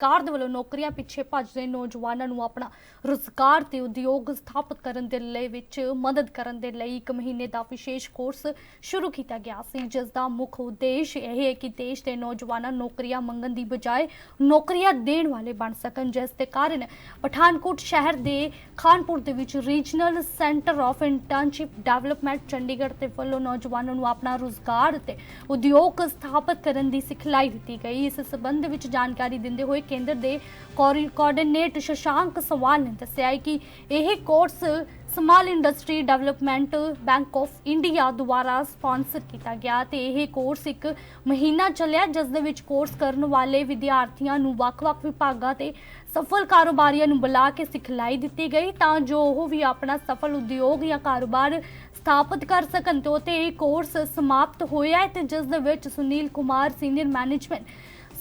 ਸਰਕਾਰ ਦੇ ਵੱਲੋਂ ਨੌਕਰੀਆਂ ਪਿੱਛੇ ਭੱਜਦੇ ਨੌਜਵਾਨਾਂ ਨੂੰ ਆਪਣਾ ਰੁਜ਼ਗਾਰ ਤੇ ਉਦਯੋਗ ਸਥਾਪਿਤ ਕਰਨ ਦੇ ਲਈ ਵਿੱਚ ਮਦਦ ਕਰਨ ਦੇ ਲਈ ਇੱਕ ਮਹੀਨੇ ਦਾ ਵਿਸ਼ੇਸ਼ ਕੋਰਸ ਸ਼ੁਰੂ ਕੀਤਾ ਗਿਆ ਸੀ, ਜਿਸ ਦਾ ਮੁੱਖ ਉਦੇਸ਼ ਇਹ ਹੈ ਕਿ ਦੇਸ਼ ਦੇ ਨੌਜਵਾਨਾਂ ਨੌਕਰੀਆਂ ਮੰਗਣ ਦੀ ਬਜਾਏ ਨੌਕਰੀਆਂ ਦੇਣ ਵਾਲੇ ਬਣ ਸਕਣ, ਜਿਸ ਦੇ ਕਾਰਨ ਪਠਾਨਕੋਟ ਸ਼ਹਿਰ ਦੇ ਖਾਨਪੁਰ ਦੇ ਵਿੱਚ regional centre of entrepreneurship development Chandigarh ਦੇ ਵੱਲੋਂ ਨੌਜਵਾਨਾਂ ਨੂੰ ਆਪਣਾ ਰੁਜ਼ਗਾਰ ਤੇ ਉਦਯੋਗ ਸਥਾਪਿਤ ਕਰਨ ਦੀ ਸਿਖਲਾਈ ਦਿੱਤੀ ਗਈ। ਇਸ ਸਬੰਧ ਵਿੱਚ ਜਾਣਕਾਰੀ ਦਿੰਦੇ ਹੋਏ ਕੇਂਦਰ ਦੇ ਕੋਰੀ- ਕੋਆਰਡੀਨੇਟ ਸ਼ਸ਼ਾਂਕ ਸਵਾਲ ਨੇ ਦੱਸਿਆ ਹੈ ਕਿ ਇਹ course small industry development bank of India ਦੁਆਰਾ ਸਪਾਂਸਰ ਕੀਤਾ ਗਿਆ ਤੇ ਇਹ ਕੋਰਸ ਇੱਕ ਮਹੀਨਾ ਚੱਲਿਆ, ਜਿਸ ਦੇ ਵਿੱਚ ਕੋਰਸ ਕਰਨ ਵਾਲੇ ਵਿਦਿਆਰਥੀਆਂ ਨੂੰ ਵੱਖ-ਵੱਖ ਵਿਭਾਗਾਂ ਤੇ ਸਫਲ ਕਾਰੋਬਾਰੀਆਂ ਨੂੰ ਬੁਲਾ ਕੇ ਸਿਖਲਾਈ ਦਿੱਤੀ ਗਈ ਤਾਂ ਜੋ ਉਹ ਵੀ ਆਪਣਾ ਸਫਲ ਉਦਯੋਗ ਜਾਂ ਕਾਰੋਬਾਰ ਸਥਾਪਿਤ ਕਰ ਸਕਣ ਤੇ ਉਤੇ ਇਹ ਕੋਰਸ ਸਮਾਪਤ ਹੋਇਆ ਹੈ ਤੇ ਜਿਸ ਦੇ ਵਿੱਚ Sunil Kumar senior management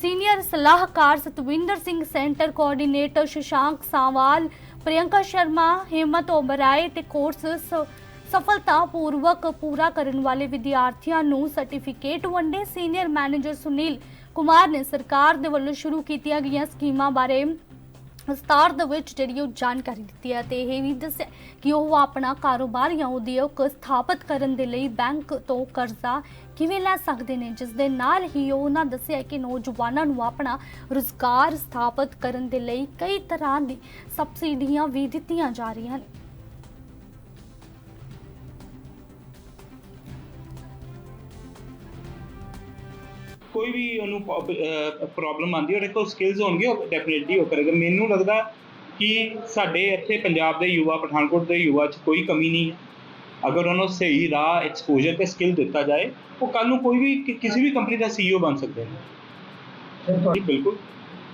senior ਸਲਾਹਕਾਰ ਸਤਵਿੰਦਰ ਸਿੰਘ, ਸੈਂਟਰ ਕੋਆਰਡੀਨੇਟਰ ਸ਼ਸ਼ਾਂਕ ਸਾਵਾਲ, ਪ੍ਰਿਯੰਕਾ ਸ਼ਰਮਾ, ਹਿੰਮਤ ਓਬਰਾਏ ਤੇ ਕੋਰਸ ਸ- ਸਫਲਤਾਪੂਰਵਕ ਪੂਰਾ ਕਰਨ ਵਾਲੇ ਵਿਦਿਆਰਥੀਆਂ ਨੂੰ ਸਰਟੀਫਿਕੇਟ ਵੰਡੇ ਸੀਨੀਅਰ ਮੈਨੇਜਰ ਸੁਨੀਲ ਕੁਮਾਰ ਨੇ ਸਰਕਾਰ ਦੇ ਵੱਲੋਂ ਸ਼ੁਰੂ ਕੀਤੀਆਂ ਗਈਆਂ ਸਕੀਮਾਂ ਬਾਰੇ ਵਿਸਤਾਰ ਦੇ ਵਿੱਚ ਜਿਹੜੀ ਉਹ ਜਾਣਕਾਰੀ ਦਿੱਤੀ ਹੈ ਤੇ ਇਹ ਵੀ ਦੱਸਿਆ ਕਿ ਉਹ ਆਪਣਾ ਕਾਰੋਬਾਰ ਜਾਂ ਉਦਯੋਗ ਸਥਾਪਿਤ ਕਰਨ ਦੇ ਲਈ ਬੈਂਕ ਤੋਂ ਕਰਜ਼ਾ ਕਿਵੇਂ ਲੈ ਸਕਦੇ ਨੇ? ਜਿਸ ਦੇ ਨਾਲ ਹੀ ਉਹਨਾਂ ਦੱਸਿਆ ਕਿ ਨੌਜਵਾਨਾਂ ਨੂੰ ਆਪਣਾ ਰੁਜ਼ਗਾਰ ਸਥਾਪਿਤ ਕਰਨ ਦੇ ਲਈ ਕਈ ਤਰ੍ਹਾਂ ਦੀ ਸਬਸਿਡੀਆਂ ਵੀ ਦਿੱਤੀਆਂ ਜਾ ਰਹੀਆਂ ਨੇ। ਕੋਈ ਵੀ ਉਹਨੂੰ ਪ੍ਰੋਬਲਮ ਆਉਂਦੀ ਹੈ, ਉਹਦੇ ਕੋਲ ਸਕਿੱਲਸ ਹੋਣਗੇ ਉਹ ਡੈਫੀਨਿਟਲੀ ਉਹ ਕਰੇਗਾ। ਮੈਨੂੰ ਲੱਗਦਾ ਕਿ ਸਾਡੇ ਇੱਥੇ ਪੰਜਾਬ ਦੇ ਯੁਵਾ, ਪਠਾਨਕੋਟ ਦੇ ਯੁਵਾ 'ਚ ਕੋਈ ਕਮੀ ਨਹੀਂ ਹੈ। ਅਗਰ ਉਹਨੂੰ ਸਹੀ ਰਾਹ ਐਕਸਪੋਜ਼ਰ ਤੇ ਸਕਿੱਲ ਦਿੱਤਾ ਜਾਏ, ਉਹ ਕੱਲ ਨੂੰ ਕੋਈ ਵੀ ਕਿਸੇ ਵੀ ਕੰਪਨੀ ਦਾ ਸੀਈਓ ਬਣ ਸਕਦੇ ਨੇ। ਜੀ, ਬਿਲਕੁਲ।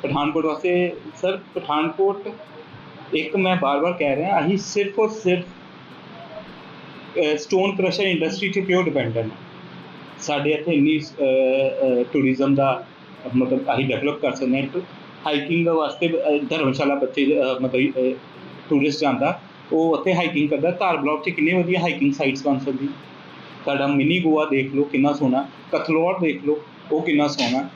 ਪਠਾਨਕੋਟ ਵਾਸਤੇ, ਸਰ, ਪਠਾਨਕੋਟ ਇੱਕ ਮੈਂ ਬਾਰ-ਬਾਰ ਕਹਿ ਰਿਹਾ, ਅਸੀਂ ਸਿਰਫ ਔਰ ਸਿਰਫ ਸਟੋਨ ਕ੍ਰਸ਼ਰ ਇੰਡਸਟਰੀ ਤੇ ਪਿਓਰ ਡਿਪੈਂਡੈਂਟ ਸਾਡੇ ਇੱਥੇ ਇੰਨੀ ਟੂਰਿਜ਼ਮ ਦਾ ਮਤਲਬ ਅਸੀਂ ਡਿਵੈਲਪ ਕਰ ਸਕਦੇ ਹਾਂ। ਹਾਈਕਿੰਗ ਵਾਸਤੇ ਧਰਮਸ਼ਾਲਾ ਬੱਚੇ ਮਤਲਬ ਟੂਰਿਸਟ ਜਾਂਦਾ। ਉਹ ਉੱਥੇ ਹਾਈਕਿੰਗ ਕਰਦਾ। ਧਾਰ ਬਲਾਕ 'ਚ ਕਿੰਨੇ ਵਧੀਆ ਹਾਈਕਿੰਗ ਸਾਈਟਸ ਬਣ ਸਕਦੀ। ਸਾਡਾ ਮਿਨੀ ਗੋਆ ਦੇਖ ਲਓ, ਕਿੰਨਾ ਸੋਹਣਾ। ਕਥਲੋਰ ਦੇਖ ਲਓ, ਉਹ ਕਿੰਨਾ ਸੋਹਣਾ।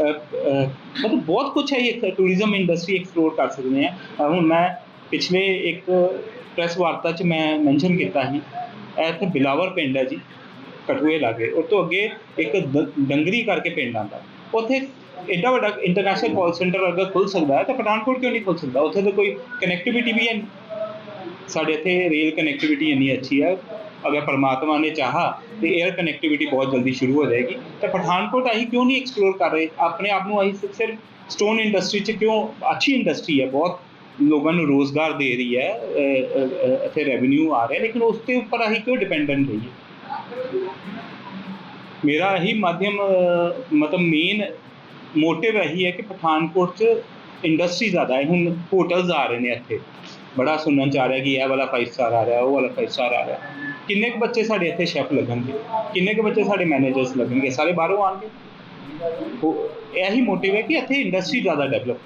ਮਤਲਬ ਬਹੁਤ ਕੁਝ ਹੈ ਇਹ ਟੂਰਿਜ਼ਮ ਇੰਡਸਟਰੀ ਐਕਸਪਲੋਰ ਕਰ ਸਕਦੇ ਹਾਂ। ਹੁਣ ਮੈਂ ਪਿਛਲੇ ਇੱਕ ਪ੍ਰੈਸ ਵਾਰਤਾ 'ਚ ਮੈਂ ਮੈਂਸ਼ਨ ਕੀਤਾ ਸੀ। ਇਹ ਇੱਥੇ ਬਿਲਾਵਰ ਪਿੰਡ ਹੈ ਜੀ। ਕਠੂਏ ਲਾਗੇ ਉਹ ਤੋਂ ਅੱਗੇ ਇੱਕ ਡੰਗਰੀ ਕਰਕੇ ਪਿੰਡ ਆਉਂਦਾ। ਉੱਥੇ ਐਡਾ ਵੱਡਾ ਇੰਟਰਨੈਸ਼ਨਲ ਕਾਲ ਸੈਂਟਰ ਅਗਰ ਖੁੱਲ ਸਕਦਾ ਹੈ ਤਾਂ ਪਠਾਨਕੋਟ ਕਿਉਂ ਨਹੀਂ ਖੁੱਲ ਸਕਦਾ? ਉੱਥੇ ਤਾਂ ਕੋਈ ਕਨੈਕਟੀਵਿਟੀ ਵੀ ਹੈ ਨਹੀਂ। ਸਾਡੇ ਇੱਥੇ ਰੇਲ ਕਨੈਕਟੀਵਿਟੀ ਇੰਨੀ ਅੱਛੀ ਹੈ। ਅਗਰ ਪਰਮਾਤਮਾ ਨੇ ਚਾਹਾ ਤੇ 에ਅਰ ਕਨੈਕਟੀਵਿਟੀ ਬਹੁਤ ਜਲਦੀ ਸ਼ੁਰੂ ਹੋ ਜਾਏਗੀ। ਤਾਂ ਪਠਾਨਕੋਟ ਅਸੀਂ ਕਿਉਂ ਨਹੀਂ ਐਕਸਪਲੋਰ ਕਰ ਰਹੇ? ਆਪਣੇ ਆਪ ਨੂੰ ਅਸੀਂ ਸਿਰਫ ਸਟੋਨ ਇੰਡਸਟਰੀ 'ਚ ਕਿਉਂ ਅੱਛੀ ਇੰਡਸਟਰੀ ਹੈ? ਬਹੁਤ ਲੋਕਾਂ ਨੂੰ ਰੋਜ਼ਗਾਰ ਦੇ ਰਹੀ ਹੈ। ਇੱਥੇ ਰੈਵਨਿਊ ਆ ਰਿਹਾ ਲੇਕਿਨ ਉਸ ਦੇ ਉੱਪਰ ਅਸੀਂ ਕਿਉਂ ਡਿਪੈਂਡੈਂਟ ਰਹੀਏ ਮੇਰਾ ਇਹੀ ਮਾਧਿਅਮ ਮਤਲਬ ਮੇਨ ਮੋਟਿਵ ਇਹੀ ਹੈ ਕਿ ਪਠਾਨਕੋਟ 'ਚ ਇੰਡਸਟਰੀ ਜ਼ਿਆਦਾ ਹੈ। ਹੁਣ ਹੋਟਲਸ ਆ ਰਹੇ ਨੇ ਇੱਥੇ। ਬੜਾ ਸੁਣਨ ਚ ਆ ਰਿਹਾ ਕਿ ਇਹ ਵਾਲਾ 5 ਸਟਾਰ ਆ ਰਿਹਾ, ਉਹ ਵਾਲਾ 5 ਸਟਾਰ ਆ ਰਿਹਾ। ਕਿੰਨੇ ਕੁ ਬੱਚੇ ਸਾਡੇ ਇੱਥੇ ਸ਼ੈਫ ਲੱਗਣਗੇ? ਕਿੰਨੇ ਕੁ ਬੱਚੇ ਸਾਡੇ ਮੈਨੇਜਰਸ ਲੱਗਣਗੇ? ਸਾਰੇ ਬਾਹਰੋਂ ਆਣਗੇ ਇਹੀ ਮੋਟਿਵ ਹੈ ਕਿ ਇੱਥੇ ਇੰਡਸਟਰੀ ਜ਼ਿਆਦਾ ਡਿਵੈਲਪ